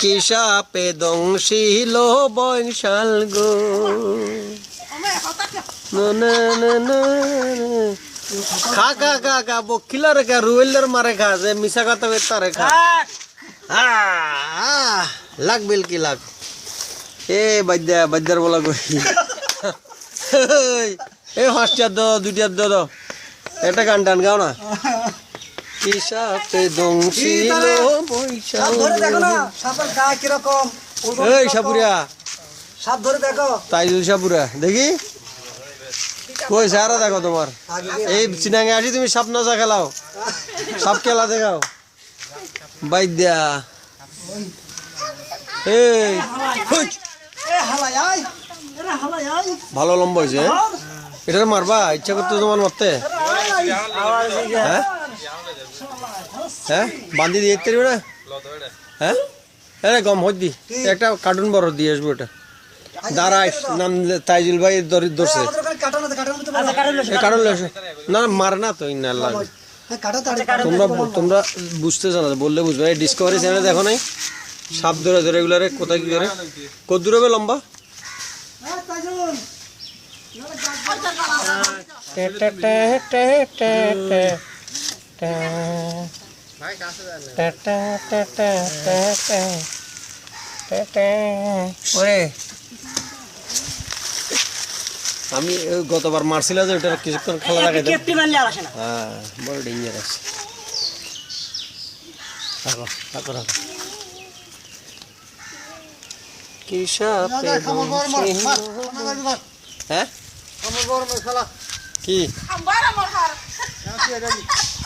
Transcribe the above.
কিসা পেদংশীল বৈশাল গো। খা খা খা খা বকিলার খা রুয়েলের মারে খা, যে মিশা কথা তারে খা। লাগ বিল কি লাগ। এ, বাদ্যা, বাদ্যার বলা কই। এ হাসটার দো দুইটার দো একটা গান টান গাও না। সাপের গা কীরকম? ওজন এই? সাপ ধরে দেখো। তাইজুল সাপুরা দেখি? কই সারা দেখো তোমার। এই চিনাঙ্গে আসি তুমি সাপ নাচা খেলাও। সাপ খেলা দেখাও। বাইদ্যা এই। ভালো লম্বা হয়েছে এটা মারবা? ইচ্ছা করতে তোমার মারতে। হ্যাঁ? হ্যাঁ বান্ধি দিয়ে দিতে পারবে না? হ্যাঁ? আরে গম হই দি। একটা কার্টুন বড় দিয়ে আসব এটা। দাঁড়াইস নাম তাইজুল ভাই ধরে- ধরছে। কারণ লেসে না না, মারে না তো ইন্নার লাগে হ্যাঁ। তোমরা তোমরা বুঝতে জানো না, বললে বুঝবে। এই ডিসকভারি চ্যানেলে দেখো নাই? সাপ ধরে ধরে এগুলারে কোথায় কি করে? কত দূর হবে লম্বা? এই, তাইজুল, ওরে। আমি ওই গতবার মারছিলাম যে ওটা কিছুক্ষণ খেলা আসে হ্যাঁ বড় ডেঞ্জারাস হ্যাঁ, কি?